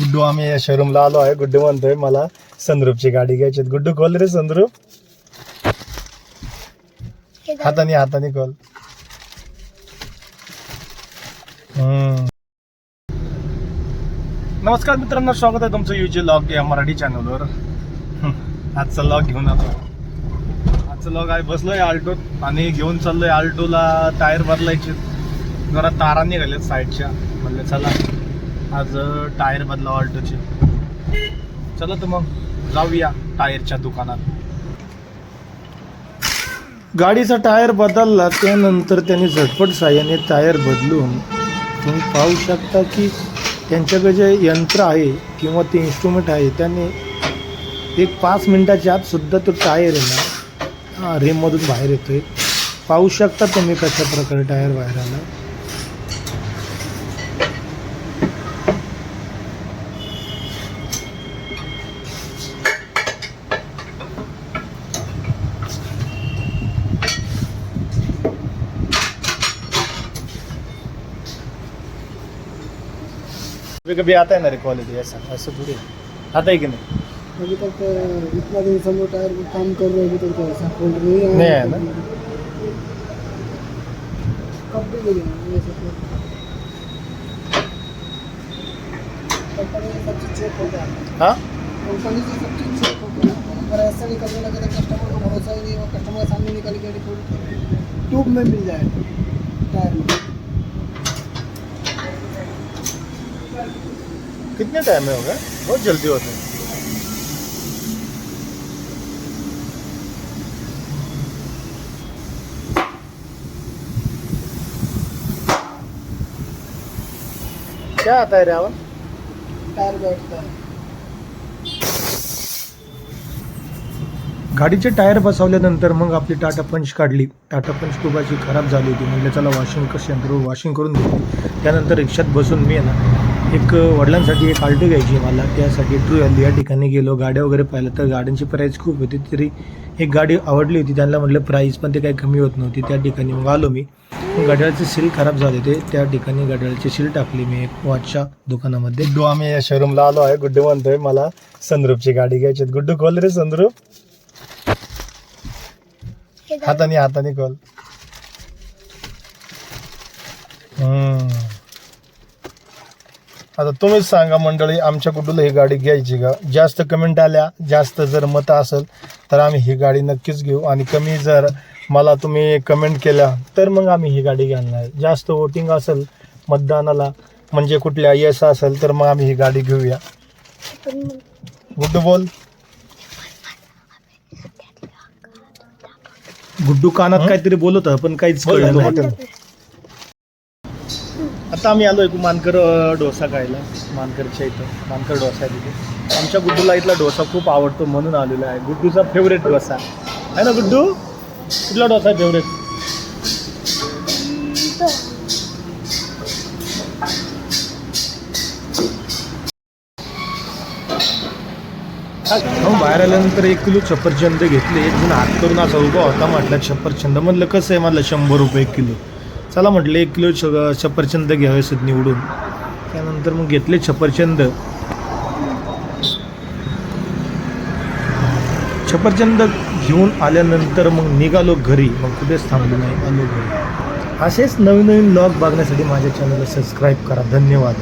गुड्डू आम्ही या शोरूमला आलो आहे. गुड्डू म्हणतोय मला संद्रूपची गाडी घ्यायची. गुड्डू खोल रे संद्रूप हाताने हाताने खोल. हम्म. नमस्कार मित्रांनो स्वागत आहे तुमचं युजी लॉग या मराठी चॅनलवर आजचा लॉग घेऊन आलो. आजचा लॉग आहे बसलोय आल्टोत आणि घेऊन चाललोय आल्टोला टायर बदलायचे जरा तारा निघाल्यात साईडच्या. म्हणलं चला. आज टायर बदलाव ऑल्टोचे. चला तर मग जाऊया टायरच्या दुकानात. गाडीचा टायर बदलला त्यानंतर त्यांनी झटपट साह्याने टायर बदलून तुम्ही पाहू शकता की त्यांच्याकडे जे यंत्र आहे किंवा ते इन्स्ट्रुमेंट आहे त्याने एक पाच मिनटाच्या आतसुद्धा तो टायर आहे ना रेममधून बाहेर येतो आहे पाहू शकता तुम्ही कशा प्रकारे टायर बाहेर आला. कभी कभी आता है ना रे ऐसा ऐसा थोड़ी आता है कि नहीं? अभी तक अ, इतना दिन टायर काम कर रहे अभी तक तो ऐसा नहीं आया नहीं आया ना? कब भी तो। कंपनी सब चीज़ है। हाँ? कंपनी से सब चीज़ चेक होता है। अगर ऐसा निकलने लगे तो कस्टमर को भरोसा ही नहीं होगा कस्टमर के सामने निकल के रिपोर्ट ट्यूब में मिल जाए टायर में। कितने टाइम में होगा? बहुत जल्दी होता है। क्या आता है रे आवाज? टायर बैठता है। गाडीचे टायर बसवल्यानंतर मग आपली टाटा पंच काढली. टाटा पंच खूप अशी खराब झाली होती. म्हणलं चला वॉशिंग यंत्र वॉशिंग करून घेऊ त्यानंतर रिक्षात बसून मी ना एक वडिलांसाठी एक आल्टो घ्यायची मला. त्यासाठी ट्रू व्हॅल्यू या ठिकाणी गेलो. गाड्या वगैरे पाहिलं तर गाड्यांची प्राईस खूप होती. तरी एक गाडी आवडली होती. त्यांना म्हटलं प्राईस पण ते काही कमी होत नव्हती. त्या ठिकाणी मग आलो मी. घड्याळचे सील खराब झाले होते. त्या ठिकाणी घड्याळची सील टाकली मी एक वॉचच्या दुकानामध्ये. गुड्डू आम्ही या शोरूमला आलो आहे. गुड्डू म्हणतोय मला संद्रूपची गाडी घ्यायची. गुड्डू खोल रे संद्रूप हाताने हाताने खोल हम्म. आता तुम्हीच सांगा मंडळी आमच्या कुठूला ही गाडी घ्यायची का? जास्त कमेंट आल्या जास्त जर मतं असेल तर आम्ही ही गाडी नक्कीच घेऊ. आणि कमी जर मला तुम्ही कमेंट केल्या तर मग आम्ही ही गाडी घेणार. जास्त वोटिंग असेल मतदानाला म्हणजे कुठल्या यश असेल तर मग आम्ही ही गाडी घेऊया. गुड्डू बोल. गुड्डू कानात काहीतरी बोलत पण काहीच कळलं नाही. आता आम्ही एक मानकर डोसा खायला. मानकरच्या इथं. मानकर डोसा आहे तिथे. आमच्या गुड्डूला इथला डोसा खूप आवडतो म्हणून आलेला आहे. गुड्डूचा फेवरेट डोसा. आहे ना गुड्डू? कुठला डोसा आहे फेवरेट बाहेर आल्यानंतर एक किलो सफरचंद घेतले. एक जण हात करून असा उभा होता. म्हटलं सफरचंद म्हणलं कसं आहे? म्हटलं शंभर रुपये एक किलो. चला म्हटलं एक किलो श- सफरचंद घ्यावेसत निवडून. त्यानंतर मग घेतले सफरचंद सफरचंद घेऊन आल्यानंतर मग निघालो घरी. मग कुठेच थांबलो नाही आलो घरी. असेच नवीन नवीन लॉग बघण्यासाठी माझ्या चॅनलला सबस्क्राईब करा. धन्यवाद.